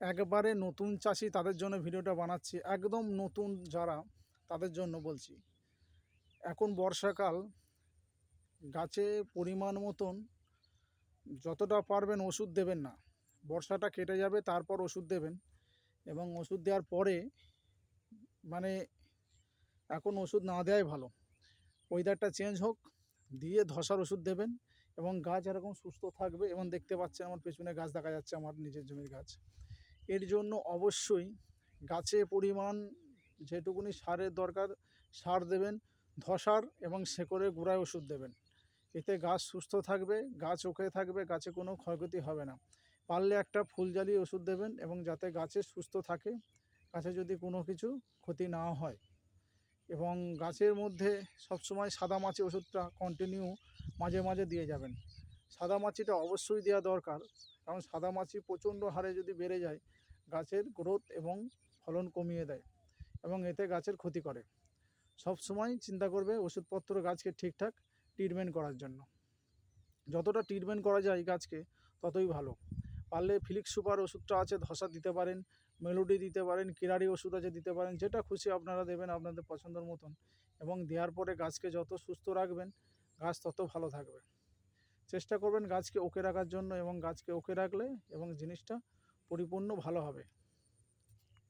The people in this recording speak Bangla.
একবারে নতুন চাষি তাদের জন্য ভিডিওটা বানাচ্ছি। একদম নতুন যারা, তাদের জন্য বলছি। এখন বর্ষাকাল, গাছে পরিমাণ মতন যতটা পারবেন ওষুধ দেবেন না। বর্ষাটা কেটে যাবে, তারপর ওষুধ দেবেন। এবং ওষুধ দেওয়ার পরে মানে এখন ওষুধ না দেওয়াই ভালো। ওয়েদারটা চেঞ্জ হোক, দিয়ে ধসার ওষুধ দেবেন এবং গাছ এরকম সুস্থ থাকবে এবং দেখতে পাচ্ছেন আমার পেছনে গাছ দেখা যাচ্ছে, আমার নিজের জমির গাছ। এর জন্য অবশ্যই গাছে পরিমাণ যেটুকুনি সারের দরকার, সার দেবেন, ধসার এবং শেকড়ে গোড়ায় ওষুধ দেবেন। এতে গাছ সুস্থ থাকবে, গাছ ওকে থাকবে, গাছে কোনো ক্ষয়ক্ষতি হবে না। পারলে একটা ফুল জ্বালিয়ে ওষুধ দেবেন এবং যাতে গাছে সুস্থ থাকে, গাছে যদি কোনো কিছু ক্ষতি না হয়। এবং গাছের মধ্যে সবসময় সাদা মাছি ওষুধটা কন্টিনিউ মাঝে মাঝে দিয়ে যাবেন। সাদা মাছিটা অবশ্যই দেওয়া দরকার। কারণ সাদা মাছি প্রচণ্ড হারে যদি বেড়ে যায়, গাছের গ্রোথ এবং ফলন কমিয়ে দেয় এবং এতে গাছের ক্ষতি করে। সব সময় চিন্তা করবে ওষুধপত্র গাছকে ঠিকঠাক ট্রিটমেন্ট করার জন্য। যতটা ট্রিটমেন্ট করা যায় গাছকে, ততই ভালো। পারলে ফিলিক্স সুপার ওষুধটা আছে, ধসা দিতে পারেন, মেলোডি দিতে পারেন, কিরারি ওষুধ আছে দিতে পারেন, যেটা খুশি আপনারা দেবেন আপনাদের পছন্দের মতন। এবং দেওয়ার পরে গাছকে যত সুস্থ রাখবেন, গাছ তত ভালো থাকবে। চেষ্টা করবেন গাছকে ওকে রাখার জন্য এবং গাছকে ওকে রাখলে এবং জিনিসটা পরিপূর্ণ ভালো হবে।